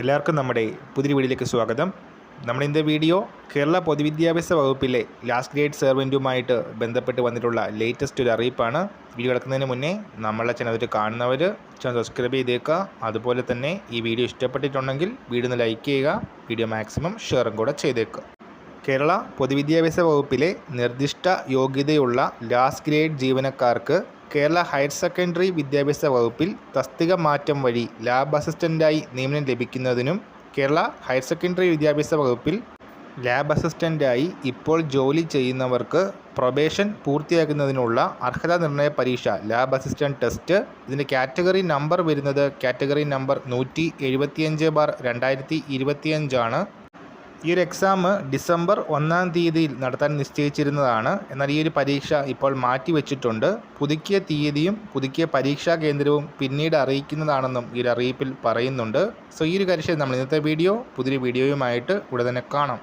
എല്ലാവർക്കും നമ്മുടെ പുതിയ വീഡിയോയിലേക്ക് സ്വാഗതം. നമ്മുടെ ഇന്നത്തെ വീഡിയോ കേരള പൊതുവിദ്യാഭ്യാസ വകുപ്പിലെ ലാസ്റ്റ് ഗ്രേഡ് സെർവന്റുമായിട്ട് ബന്ധപ്പെട്ട് വന്നിട്ടുള്ള ലേറ്റസ്റ്റ് ഒരു അറിയിപ്പാണ്. വീഡിയോ കിടക്കുന്നതിന് മുന്നേ നമ്മളെ ചാനൽ കാണുന്നവർ ചാനൽ സബ്സ്ക്രൈബ് ചെയ്തേക്കുക അതുപോലെ തന്നെ ഈ വീഡിയോ ഇഷ്ടപ്പെട്ടിട്ടുണ്ടെങ്കിൽ വീഡിയോ ഒന്ന് ലൈക്ക് ചെയ്യുക വീഡിയോ മാക്സിമം ഷെയറും കൂടെ ചെയ്തേക്കുക കേരള പൊതുവിദ്യാഭ്യാസ വകുപ്പിലെ നിർദ്ദിഷ്ട യോഗ്യതയുള്ള ലാസ്റ്റ് ഗ്രേഡ് ജീവനക്കാർക്ക് കേരള ഹയർ സെക്കൻഡറി വിദ്യാഭ്യാസ വകുപ്പിൽ തസ്തിക മാറ്റം വഴി ലാബ് അസിസ്റ്റന്റായി നിയമനം ലഭിക്കുന്നതിനും കേരള ഹയർ സെക്കൻഡറി വിദ്യാഭ്യാസ വകുപ്പിൽ ലാബ് അസിസ്റ്റന്റായി ഇപ്പോൾ ജോലി ചെയ്യുന്നവർക്ക് പ്രൊബേഷൻ പൂർത്തിയാക്കുന്നതിനുള്ള അർഹതാ നിർണയ പരീക്ഷ ലാബ് അസിസ്റ്റന്റ് ടെസ്റ്റ്. ഇതിന്റെ കാറ്റഗറി നമ്പർ വരുന്നത് കാറ്റഗറി നമ്പർ നൂറ്റി എഴുപത്തിയഞ്ച് ബാർ രണ്ടായിരത്തി ഇരുപത്തിയഞ്ചാണ്. ഈ ഒരു എക്സാം ഡിസംബർ ഒന്നാം തീയതിയിൽ നടത്താൻ നിശ്ചയിച്ചിരുന്നതാണ്. എന്നാൽ ഈ ഒരു പരീക്ഷ ഇപ്പോൾ മാറ്റിവെച്ചിട്ടുണ്ട് പുതുക്കിയ തീയതിയും പുതുക്കിയ പരീക്ഷാ കേന്ദ്രവും പിന്നീട് അറിയിക്കുന്നതാണെന്നും ഈ ഒരു അറിയിപ്പിൽ പറയുന്നുണ്ട്. സോ ഈ ഒരു കാര്യം നമ്മൾ ഇന്നത്തെ വീഡിയോ പുതിയൊരു വീഡിയോയുമായിട്ട് ഉടനെ കാണാം.